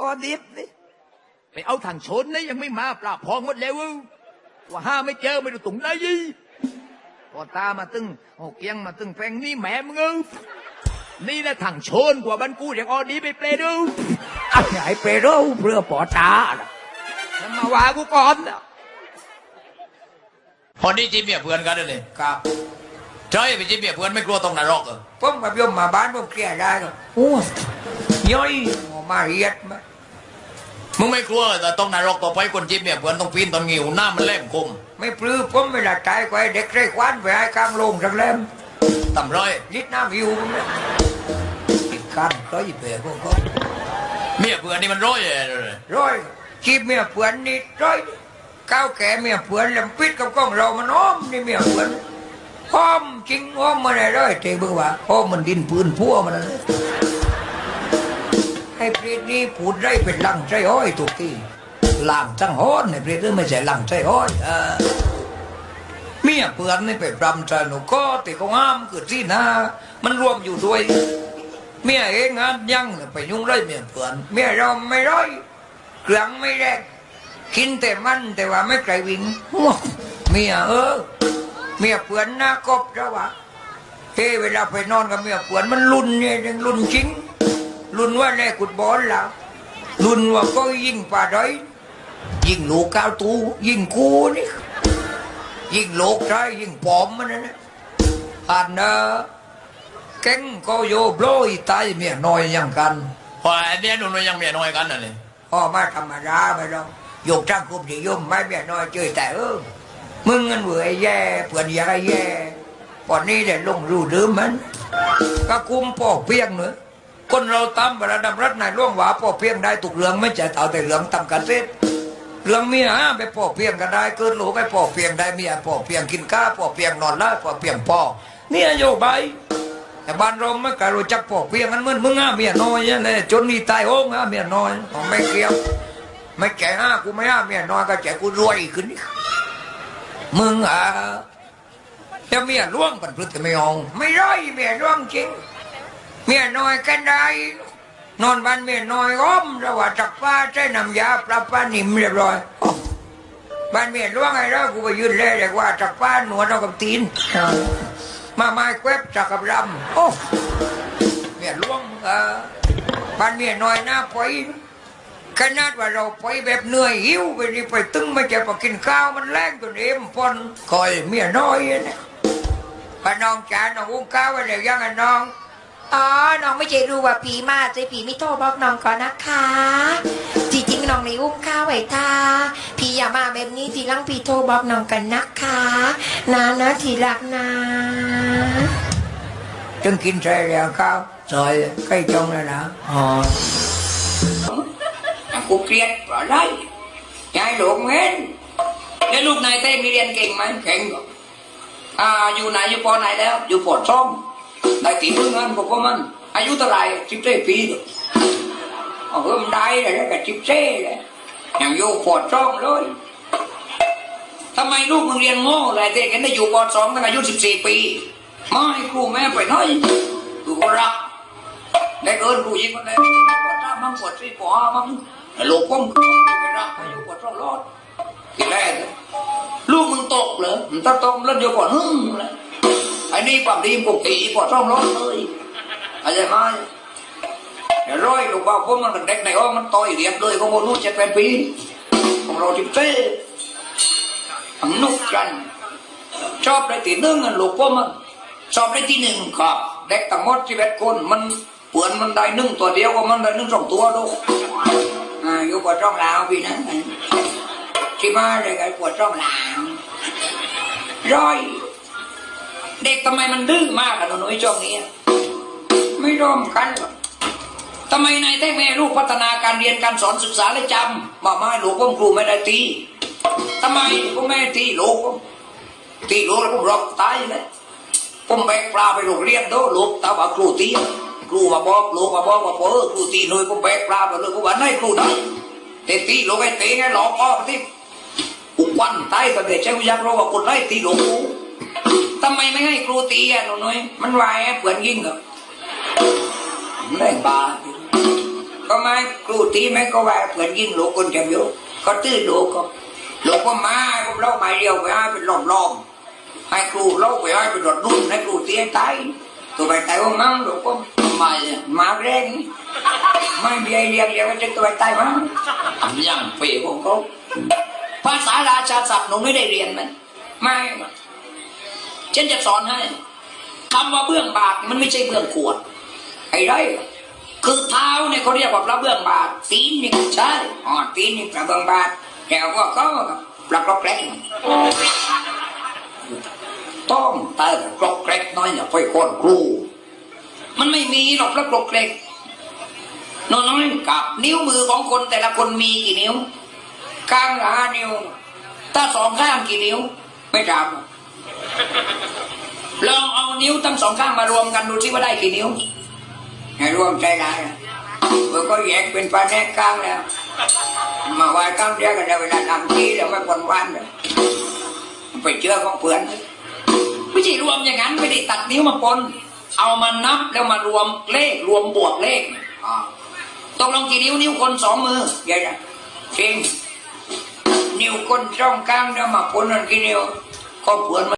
ออดิบนี่ไปเอาทางชนนะยังไม่มาปราบพองหมดแล้วเว้ยว่าห้าไม่เจอไม่รู้ตรงไหนยี่พอตามาตึงโอเกียงมาตึงแปลงนี่แหม่มึงเอ้ยนี่นะทางชนกว่าบันกูอย่างออดีไปเปลดูอะไอ้เปโร่เพื่อปอตาน่ะทำมาว่ากูก่อนนะพอนี้จีเมียเพื่อนกันเลยครับ ใช่ไปจีเมียเพื่อนไม่กลัวตรงนรกเหรอผมกับโยมมาบ้านผมเคลียร์ได้ก็โอ้ย่อยออกมาเรียดมามึงไม่กลัวแต่ตรงนรกต่อไปคนจีเมียเพื่อนต้องปีนตอนงิวหน้ามันแหลมคม ไม่ปลื้มผมเวลาตายก็ให้เด็กใส่ควันไปให้กลางโรงสักเล่มต่ำร้อยนิดน้ำหิวผมเนี่ยติดกันก็ยิ่เปรพวกเขาเมียเพื่อนนี่มันร้อยเลยร้อยชีพเมียเผือนนี่ร้อยก้าวแก่เมียเผือนแหลมปิดกับกล้องเรามันอ้อมนี่เมียเผือน อ้อมจริงอ้อมมาได้ร้อยเตะเบื่อว่าอ้อมมันดินปืนพัวมันนะให้เพลดนี้พูดได้เป็นลังใจอ้อยถูกที่หลังจังฮ้อนในเพลดนี้ไม่ใช่หลังใจอ้อยเออเมียเผือนนี่ไปปรำใจหนูก็ติเขาห้ามคือที่นามันรวมอยู่ด้วย เมียเองงานยังไปยุ่งไรเมียเผือนเมียเราไม่ร้อยเครื่องไม่แรกกินแต่มันแต่ว่าไม่ไกลวิ่งเมียเออ เมียเผือนหน้ากบแล้ววะเฮ้เวลาไปนอนกับเมียเผือนมันรุนเนี่ยยังรุนจริงรุนว่าแน่กุดบอลแล้วรุนว่าก็ยิงป่าด้อยยิงลูกก้าวตูยิงกูนี่ยิงลูกใช่ยิงปอมมันนะอันเนอเก่งก็โยโบลอยตายเมียน้อยอย่างกันพอไอ้เนี่ยหนุ่นยังเมียน้อยกันน่ะเลยพ่อมาธรรมดาไปแล้วยกจ้างคุมที่ยมไม่เบียน้อยเจอแต่เออ มึงเงินเบื่อไอ้แย่เพื่อนยาไอ้แย่ก่อนนี้เดี๋ยวลงรูดืมมันก็คุมป่อเพียงเนอะคนเราตามระดับรัฐนายร่วงหวาป่อเพียงได้ถูกเรืองไม่ใช่เอาแต่เรืองตำกันเสร็จเรื่องเมียฮะไปป่อเพียงกันได้เกิดลูกให้ป่อเพียงได้เมียป่อเพียงกินข้าป่อเพียงนอนไล่ป่อเพียงพ่อเนี่ยโยบายแต่บ้านเราไม่กล้ารู้จักปอกเพียงกันเหมือนมึงอะเมียน้อยเนี่ยจนนี่ตายโอ้งอะเมียน้อยไม่เกี่ยวไม่แก่ห้ากูไม่ห้าเมียน้อยก็แก่กูรวยขึ้นนี่ มึงอะจะเมียล่วงปันพลึกแต่ไม่เอาไม่ร้อยเมียล่วงจริง เมียน้อยกันได้ นอนบ้านเมียน้อยอ้อมระหว่างจักป้าใช้น้ำยาปลาปลานิ่มเรียบร้อยบ้านเมียล่วงไงแล้วกูไปยืนเล่เลยว่าจักป้าหนวดเอากับตีนมาไม้แควบจากกับรำโอ้เมียหลวงเออบ้านเมียน้อยหน้าไป ขนาดว่าเราไปแบบเหนื่อยหิวไปนี่ไปตึงไม่เจ็บพอกินข้าวมันแรงจนเอ็มพอนคอยเมียน้อยเนี่ยพน้องจ๋าน้องอุ้งข้าวไว้เดี๋ยวยังไงน้องอ๋อ น้องไม่ใช่รู้ว่าผีมาใจผีไม่โทรบอกน้องก่อนนะคะ จริงๆน้องในอุ้มข้าวไว้ท่าผีอย่ามาแบบนี้ทีหลังผีโทรบอกน้องกันนะคะนะนะทีรักนะจึงกินใส่แล้วข้าวซอยใกล้จงแล้วนะอ๋อ กูเกลียดเพราะไรยายหลงเว้นแล้วลูกนายเต้มีเรียนเก่งไหมเก่งหรออ่าอยู่ไหนอยู่ปอไหนแล้ว อยู่ปอช่องได้ตีมืองานบอกว่ามัน อายุเท่าไหร่สิบเจ็ดปีเออ๋อเออมได้เลยแล้วก็สิบเจ็ดเลยยังอยู่ปอช่องเลยทำไมลูกมึงเรียนโง่เลยเต้กันได้อยู่ปอสองตั้งอายุสิบสี่ปีไม่ครูแม่ไปน้อยกูก็รักได้เกินกูยิงมันได้ปอสามมั่งปอสี่ปอห้ามั่ง ลูกผมไม่รักอายุปอสองรอดทีแรกลูกมึงตกเหรอมึงต้องตกแล้วเดียวก่อนฮึ่มเลยไอ้นี่ความดีปกติปอดช่องร้อนเลยเข้าใจไหมเดี๋ยวร้อยลูกบ่าวผมมันเด็กในห้องมันต่อยเรียบเลยของโมนุษย์เจ็ดแปดปีของเราจิบเซ่มันนุกกันชอบได้ที่หนึ่งลูกผมมันชอบได้ที่หนึ่งครับเด็กทั้งหมดที่เอ็ดคนมันเปือนมันได้หนึ่งตัวเดียวก็มันได้หนึ่งสองตัวลู อยู่ปอดช่องลาวพี่นะที่มาเลยไอ้ปวดร่องหลังร้อย เด็กทำไมมันดื้อมากอะหนูไอ้ช่วงนี้ ไม่ร่วมกันหรอกทำไมนายแท้แม่ลูกพัฒนาการเรียนการสอนศึกษาและจำบอกมาลูกผมครูไม่ได้ตีทำไมผมแม่ตีลูกตีลูกแล้วผมรอกตายเลยผมแบกปลาไปโรงเรียนโดลูกตาว่าครูตี ครูมาบอกลูกมาบอกว่าเออครูตีหน่อยผมแบกปลาไปเลยผมว่าไหนครูได้แต่ตีลูกไอ้ตีไงหลอกพ่อที่อุกวันใต้ประเทศใช้วิญาณเราว่าคนไร้ตีหลงกูทำไมไม่ให้ครูตีอะหนูน้อยมันวายเปื่อนยิ่งกับแรงบาก็ไม่ครูตีไม่ก็ว่าเพื่อนยิงลูกคนจำอยู่ก็ตื้อลูกก็ลูกก็มาผมเล่าไม้เดียวไปให้เป็นล้อมๆให้ครูเล่าไปให้เป็นรถรุ่นให้ครูตีให้ตายตัวไปตายว่ามั่งลูกก็ ทำไมอะมาแรงไม่มีไอเดียเดียวก็จะตัวไปตายมั้งยังเปรี้ยวของเขาภาษาราชาศัพท์หนูไม่ได้เรียนไหมไม่ฉันจะสอนให้คำว่าเบื้องบาทมันไม่ใช่เบื้องขวด ไอ้ไรคือเท้าเนี่ยเขาเรียกว่าพระเบื้องบาทตีนนี่ใช่อ๋อตีนนี่พระเบื้องบาทแถวก็ก็ปลักกรอกแกล้งต้องแต่กรอกแกล้งน้อยอย่าไปคนครู มันไม่มีหรอกพระกรอกแกล้งน้อยๆกับนิ้วมือของคนแต่ละคนมีกี่นิ้วข้างละห้านิ้วถ้าสองข้างกี่นิ้ว ไม่จำหรอกลองเอานิ้วทั้งสองข้างมารวมกันดูสิว่าได้กี่นิ้วให้รวมใจได้นเมื่อก็แยกเป็นปลาแนกกลางแล้ว มาไว้กลางเดียวกันเวลาทำที่แล้วไม่ปนวันเลยไปเชื่อของเพื่อนไม่ใช่รวมอย่างนั้นไม่ได้ตัดนิ้วมาปน เอามานับแล้วมารวมเลขรวมบวกเลขอ่าตกลงกี่นิ้วนิ้วคนสองมือใหญ่นะจริงนิ้วคนช่องกลางแล้วมาปนนั่นกี่นิ้วก็เพื่อน